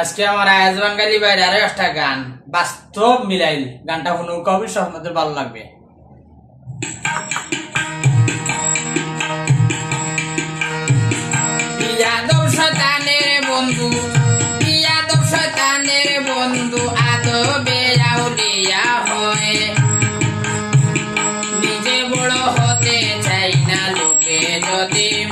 আজকে আমার আয়াজ বাঙালি বাইরে আরও একটা গান। বাস্তব মিলাইল। গানটা শুনুন, কবি আপনাদের ভালো লাগবে। শতানের বন্ধু নিজে বড় হতে চাই না লোকে যদি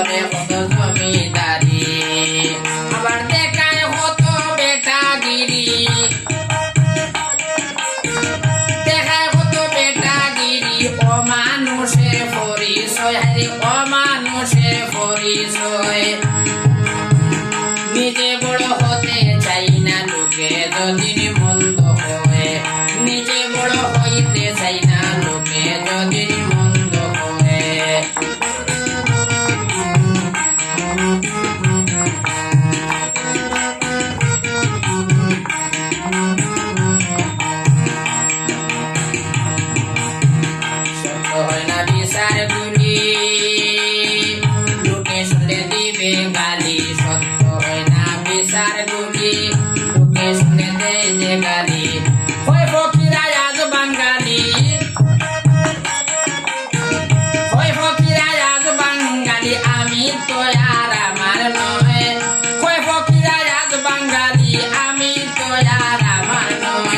করে কত জমিদারি আবার দেখায় কত বেটাগিরি। দেখায় কত বেটাগিরি অমানুষের পরিচয়, হারি অমানুষের পরিচয়। নিজে বড় হতে চাই না লোকে যদি বিচার গুলি লোকে শুনলে দিবে গালি, সত্য হয় না বিচার গুলি লোকে শুনলে দেয় যে গালি আজ বাঙালি। হয় ফকিরা আজ বাঙালি, আমি তো আর আমার নয়। হয় ফকিরা আজ বাঙালি, আমি তো আর আমার নয়।